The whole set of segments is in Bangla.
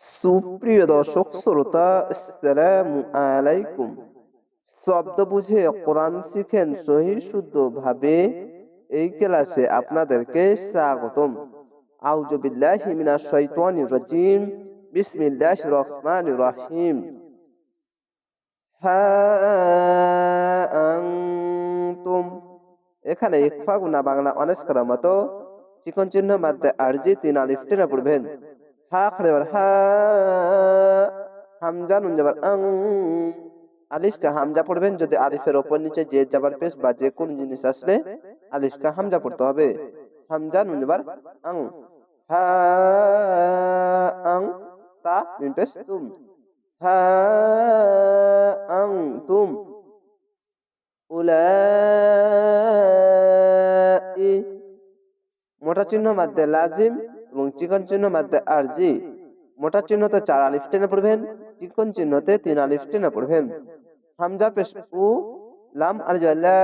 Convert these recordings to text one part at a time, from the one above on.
সুপ্রিয় দর্শক শ্রোতা, আসসালামু আলাইকুম। শব্দ বুঝে কোরআন শিখেন সহি শুদ্ধ ভাবে এই ক্লাসে আপনাদেরকে স্বাগতম। আউযু বিল্লাহি মিনাশ শাইতানির রাজিম। বিসমিল্লাহির রহমানির রহিম। হা আনতুম। এখানে ইকফা গুনা বাংলা অনেস করার মতো চিকন চিহ্ন মাধ্যমে আরজি তিন আলিফ টেনে পড়বেন। হামজা, নুন পড়বেন যদি আলিফের ওপর নিচে যে যাবার বা যে কোন জিনিস আসলে হামজা পড়তে হবে। হামজা, নুন যাবার আং তা পেশ, তুম তুম মোটা চিহ্ন মাধ্যমে লাজিম এবং চিকন চিহ্ন মাধ্যমে আরজি। মোটা চিহ্নতে চার আলিফ টেনে পড়বেন, চিকন চিহ্নতে তিন আলিফ টেনে পড়বেন। হামজা পেশ উ, লাম লা,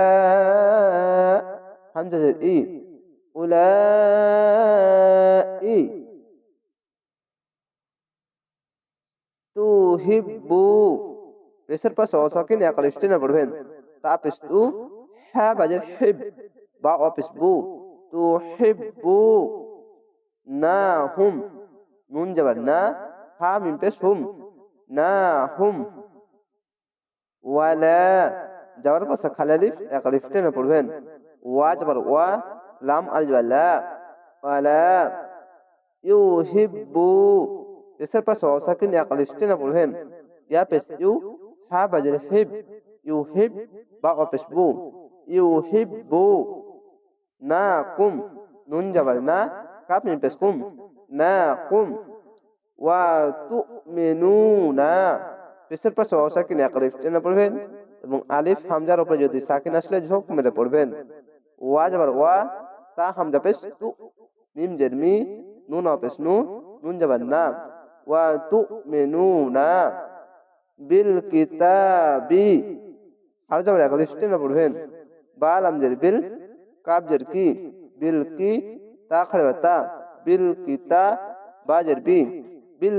হামজা ই উলাই তুহিব্বু, পেশের পাশে অসাকিন এক আলিফ টেনে পড়বেন। তা পেশ তু হ্যাঁ বাজের হিব, বা অপেশ বু। তুহিব্বু। না হুম নুন যাবার না হা মিম পেশ হুম না হুম। ওয়ালা যাওয়ার পাশে খালি আলিফ এক আলিফ টেনে পড়বেন। ওয়া যাবার ওয়া লাম আলিফ লা ওয়ালা ইউহিব্বু পেশের পাশে অসাকিন এক আলিফ টেনে পড়বেন। ইয়া পেশ ইউ হা বাজের হিব। ইউহিব বা অপেশ বু। ইউহিব্বু। না কুম নুন যাবার না কুম না কুম ওয়া তুমিনুনা পেশের পাশে অসাকিন এক আলিফ টেনে পড়বেন এবং আলিফ হামজার উপরে যদি সাকিন আসলে ঝোঁক মেরে পড়বেন ওয়া যাবার ওয়া তা হামজা পেশ তু মিম জের মি নুন অপেশ নু নুন যাবার না ওয়া তুমিনুনা বিল কিতাবি আর যাবার এক আলিফ টেনে পড়বেন বা লাম জের বিল কাব জের কি বিল কি তা বিল কিতা বি, বিল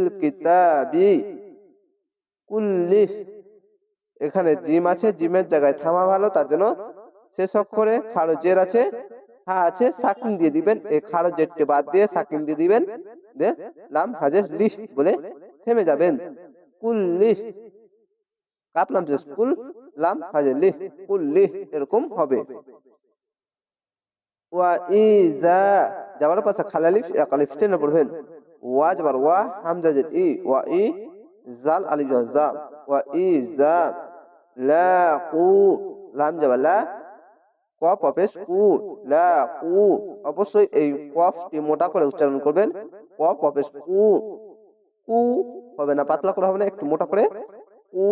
এখানে জিম আছে, জিমের জায়গায় থামা ভালো, তার জন্য শেষ অক্ষরে খাড়ো জের আছে, হা আছে, সাকিন দিয়ে দিবেন এই খাড়ো জেরটি বাদ দিয়ে সাকিন দিয়ে দিবেন দে হাজের লিশ বলে থেমে যাবেন। কুল্লি কাপলাম যে স্কুল, লাম হাজের লিহ কুল্লি, এরকম হবে। ওয়া ইজা যাবার পাশে খালালিফ আলিফ টেনে পড়বেন। ওয়া যাবার ওয়া, হামজা জের ই, ওয়া ই, জাল আলিফ জা ওয়া ইজা লাকু লাম যাবার লা, কফ অপেশ কু, লা, কু, অবশ্যই এই কফটি মোটা করে উচ্চারণ করবেন। কফ অপেশ কু কু, হবে না, পাতলা করে হবে না, একটু মোটা করে, কু,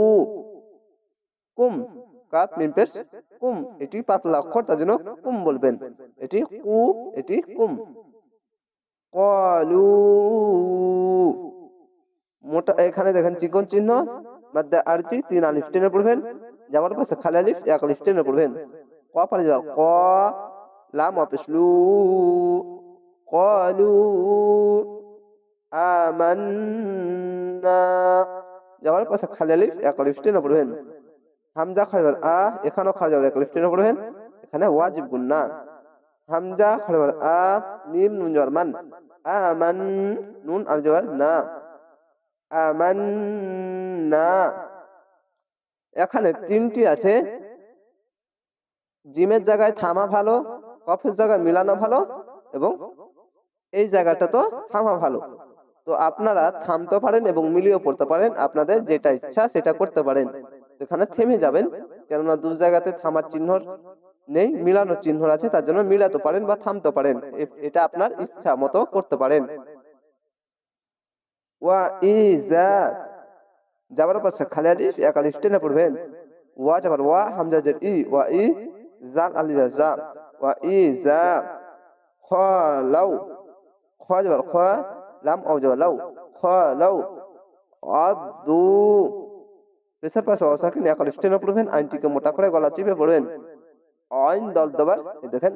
কুম মিম পেশ কুম। এটি পাতলা অক্ষর, তার জন্য কুম বলবেন। এটি কু, এটি কুম। কলু। মোটা, এখানে দেখেন চিকন চিহ্ন আরজি তিন আলিফ টেনে পড়বেন। যাওয়ার পাশে খালি আলিফ, এক আলিফ টেনে পড়বেন। ক পারে যাওয়ার, ক, লাম অপেশ লু। কলু। আমান্না। যাওয়ার পাশে খালি আলিফ, এক আলিফ টেনে পড়বেন। হামজা খালিবার আ এখানেও যাবে। এক আলিফ পড়বেন এখানে ওয়াজিব গুন্না হামজা খালিবার আ মিম নুন যাওয়ার মান। আমান নুন আর যাওয়ার না। আমান না। এখানে তিনটি আছে। জিমের জায়গায় থামা ভালো, কফের জায়গায় মিলানো ভালো এবং এই জায়গাটা তো থামা ভালো। তো আপনারা থামতে পারেন এবং মিলিয়ে পড়তে পারেন। আপনাদের যেটা ইচ্ছা সেটা করতে পারেন। এখানে থেমে যাবেন, কেননা দু জায়গাতে থামার চিহ্ন নেই, মিলানোর চিহ্ন আছে, তার জন্য মিলাতে পারেন বা থামতে পারেন। এটা আপনার ইচ্ছা মতো করতে পারেন। ওয়া ইজা, যাবার পাশে খালি আলিফ এক আলিফ টেনে পড়বেন। ওয়া যাবার, ওয়া হামজা জের ই, ওয়া ই জাল আলিফ জা ওয়া ইজা খালাউ খ যাবার খ লাম ও যাবার লাউ খালাউ আদু পেশার পাশে অসাকিন এক আলিফ টেনে পড়বেন আইনটিকে মোটা করে গলা চিপে পড়বেন আইন দল দবার দেখেন